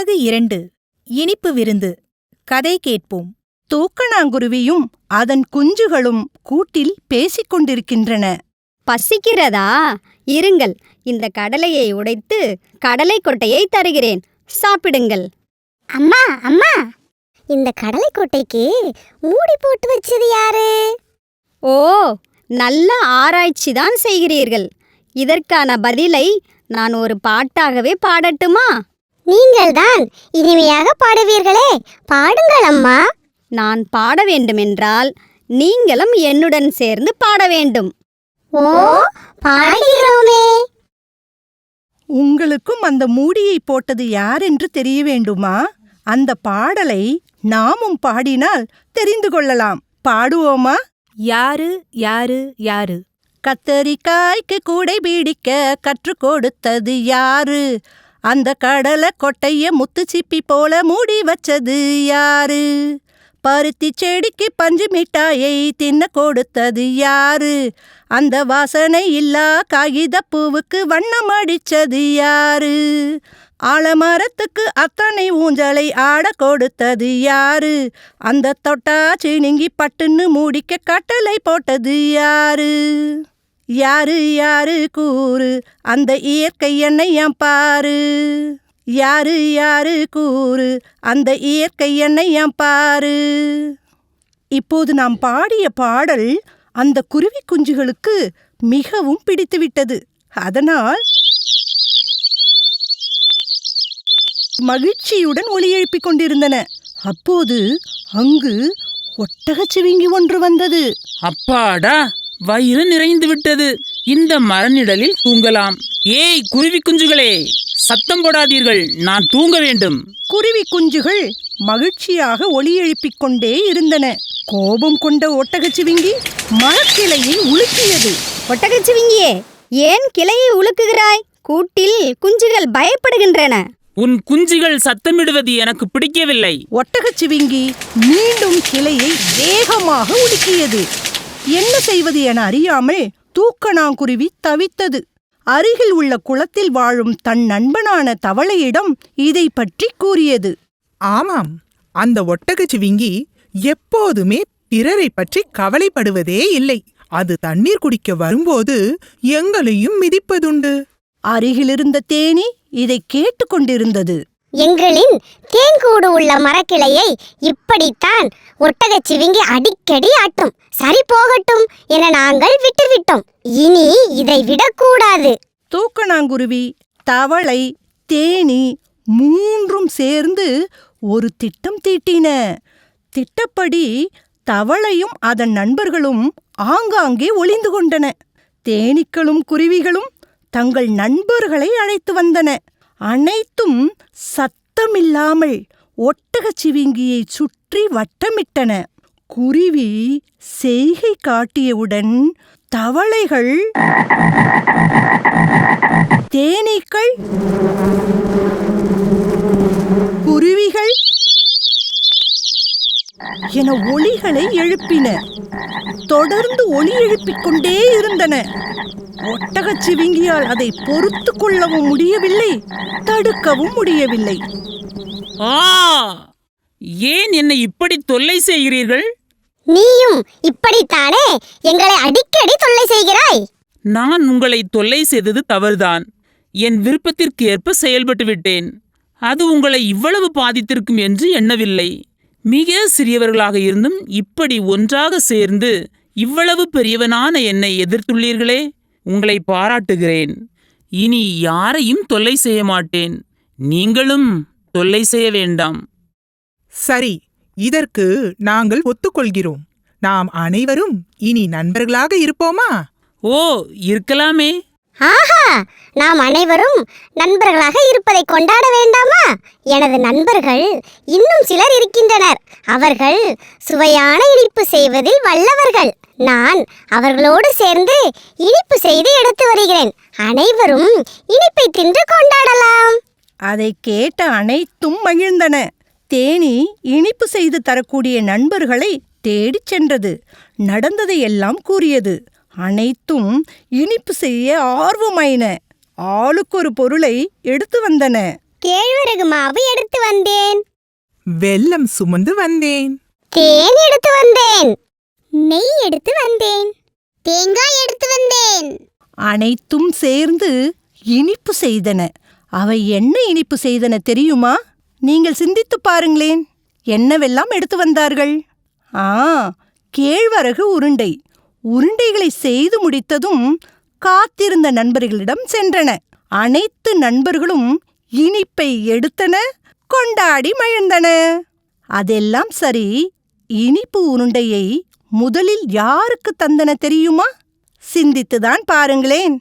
அலகு இரண்டு. இனிப்பு விருந்து. கதை கேட்போம். தூக்கணாங்குருவியும் அதன் குஞ்சுகளும் கூட்டில் பேசிக் கொண்டிருக்கின்றன பசிக்கிறதா? இருங்கள். இந்த கடலையை உடைத்து கடலை கொட்டையை தருகிறேன். சாப்பிடுங்கள். அம்மா அம்மா! இந்த கடலை கொட்டைக்கு மூடி போட்டு வச்சது யாரு? ஓ நல்ல ஆராய்ச்சி தான் செய்கிறீர்கள். இதற்கான பதிலை நான் ஒரு பாட்டாகவே பாடட்டுமா? நீங்கள் தான் இனிமையாக பாடுவீர்களே. பாடுங்கள் அம்மா. நான் பாட வேண்டுமென்றால் நீங்களும் என்னுடன் சேர்ந்து பாட வேண்டும். ஓ பாடுகிறோமே. உங்களுக்கும் அந்த மூடியை போட்டது யார் என்று தெரிய வேண்டுமா? அந்த பாடலை நாமும் பாடினால் தெரிந்து கொள்ளலாம். பாடுவோமா? யாரு யாரு யாரு? கத்தரிக்காய்க்கு கூடை பிடிக்க கற்றுக் கொடுத்தது யாரு? அந்த கடலை கொட்டைய முத்து சிப்பி போல மூடி வச்சது யாரு? பருத்தி செடிக்கு பஞ்சு மிட்டாயை தின்ன கொடுத்தது யாரு? அந்த வாசனை இல்லா காகித பூவுக்கு வண்ணம் அடிச்சது யாரு? ஆலமரத்துக்கு அத்தனை ஊஞ்சலை ஆட கொடுத்தது யாரு? அந்த தொட்டா சிணுங்கி பட்டுன்னு மூடிக்க கட்டளை போட்டது யாரு? யாரு யாரு கூறு? அந்த இயற்கை என்னையாம் பாரு? யாரு யாரு கூறு? அந்த இயற்கை என்னையாம் பாரு? இப்போது நாம் பாடிய பாடல் அந்த குருவி குஞ்சுகளுக்கு மிகவும் பிடித்துவிட்டது. அதனால் மகிழ்ச்சியுடன் ஒலி எழுப்பிக் கொண்டிருந்தன. அப்போது அங்கு ஒட்டகச்சிவிங்கி ஒன்று வந்தது. அப்பாடா! வயிறு நிறைந்து விட்டது. இந்த மரநிழலில் தூங்கலாம். ஏய் குருவி குஞ்சுகளே சத்தம் போடாதீர்கள். நான் தூங்க வேண்டும். குருவி குஞ்சுகள் மகிழ்ச்சியாக ஒலி எழுப்பிக் கொண்டே இருந்தன. கோபம் கொண்ட ஒட்டகச்சிவிங்கி மரக்கிளையில் உலுக்கியது. ஒட்டகச்சிவிங்கியே ஏன் கிளையை உலுக்குகிறாய்? கூட்டில் குஞ்சுகள் பயப்படுகின்றன. உன் குஞ்சுகள் சத்தமிடுவது எனக்கு பிடிக்கவில்லை. ஒட்டகச்சிவிங்கி மீண்டும் கிளையை வேகமாக உலுக்கியது. என்ன செய்வது என அறியாமல் தூக்கணாங்குருவி தவித்தது. அருகில் உள்ள குளத்தில் வாழும் தன் நண்பனான தவளையிடம் இதை பற்றி கூறியது. ஆமாம் அந்த ஒட்டகச்சிவிங்கி எப்போதுமே பிறரை பற்றி கவலைப்படுவதே இல்லை. அது தண்ணீர் குடிக்க வரும்போது எங்களையும் மிதிப்பதுண்டு. அருகிலிருந்த தேனி இதை கேட்டுக்கொண்டிருந்தது எங்களின் தேன்கூடு உள்ள மரக்கிளையை இப்படித்தான் ஒட்டகச்சிவிங்கி அடிக்கடி ஆட்டும். சரி போகட்டும் என நாங்கள் விட்டுவிட்டோம். இனி இதை விடக்கூடாது. தூக்கணாங்குருவி தவளை தேனி மூன்றும் சேர்ந்து ஒரு திட்டம் தீட்டின. திட்டப்படி தவளையும் அதன் நண்பர்களும் ஆங்காங்கே ஒளிந்து கொண்டன. தேனீக்களும் குருவிகளும் தங்கள் நண்பர்களை அழைத்து வந்தன. அனைத்தும் சத்தமில்லாமல் ஒட்டகச் சிவிங்கியைச் சுற்றி வட்டமிட்டன. குருவி செய்கை காட்டியவுடன் தவளைகள் தேனீக்கள் குருவிகள் என ஒளிகளை எழுப்பின. தொடர்ந்து ஒளி எழுப்பிக் கொண்டே இருந்தன. ஒட்டகச்சிவிங்கியால் அதை பொறுத்து கொள்ளவும் முடியவில்லை தடுக்கவும் முடியவில்லை. ஆ ஏன் என்னை இப்படி தொல்லை செய்கிறீர்கள்? நீயும் இப்படித்தானே எங்களை அடிக்கடி தொல்லை செய்கிறாய்? நான் உங்களை தொல்லை செய்தது தவறுதான். என் விருப்பத்திற்கு ஏற்ப செயல்பட்டு விட்டேன். அது உங்களை இவ்வளவு பாதித்திருக்கும் என்று எண்ணவில்லை. மிக சிறியவர்களாக இருந்தும் இப்படி ஒன்றாக சேர்ந்து இவ்வளவு பெரியவனான என்னை எதிர்த்துள்ளீர்களே? உங்களை பாராட்டுகிறேன். இனி யாரையும் தொல்லை செய்ய மாட்டேன். நீங்களும் தொல்லை செய்ய வேண்டாம். சரி இதற்கு நாங்கள் ஒத்துக்கொள்கிறோம். நாம் அனைவரும் இனி நண்பர்களாக இருப்போமா? ஓ இருக்கலாமே. ஆஹா நாம் அனைவரும் நண்பர்களாக இருப்பதை கொண்டாட வேண்டாமா? எனது நண்பர்கள் இன்னும் சிலர் இருக்கின்றனர். அவர்கள் சுவையான இனிப்பு செய்வதில் வல்லவர்கள். நான் அவர்களோடு சேர்ந்து இனிப்பு செய்து எடுத்து வருகிறேன். அனைவரும் இனிப்பை தின்று கொண்டாடலாம். அதை கேட்ட அனைத்தும் மகிழ்ந்தன. தேனி இனிப்பு செய்து தரக்கூடிய நண்பர்களை தேடிச் சென்றது. நடந்ததையெல்லாம் கூறியது. அனைத்தும் இனிப்பு செய்ய ஆர்வமாயின. ஆளுக்கொரு பொருளை எடுத்து வந்தன. கேழ்வரகு மாவு எடுத்து வந்தேன். வெல்லம் சுமந்து வந்தேன். தேன் எடுத்து வந்தேன். நெய் எடுத்து வந்தேன். தேங்காய் எடுத்து வந்தேன். அனைத்தும் சேர்ந்து இனிப்பு செய்தன. அவை என்ன இனிப்பு செய்தன தெரியுமா? நீங்கள் சிந்தித்துப் பாருங்களேன். என்னவெல்லாம் எடுத்து வந்தார்கள்? ஆ கேழ்வரகு உருண்டை. உருண்டைகளை செய்து முடித்ததும் காத்திருந்த நண்பர்களிடம் சென்றன. அனைத்து நண்பர்களும் இனிப்பை எடுத்தன கொண்டாடி மகிழ்ந்தன. அதெல்லாம் சரி இனிப்பு உருண்டையை முதலில் யாருக்கு தந்தன தெரியுமா? சிந்தித்துதான் பாருங்களேன்.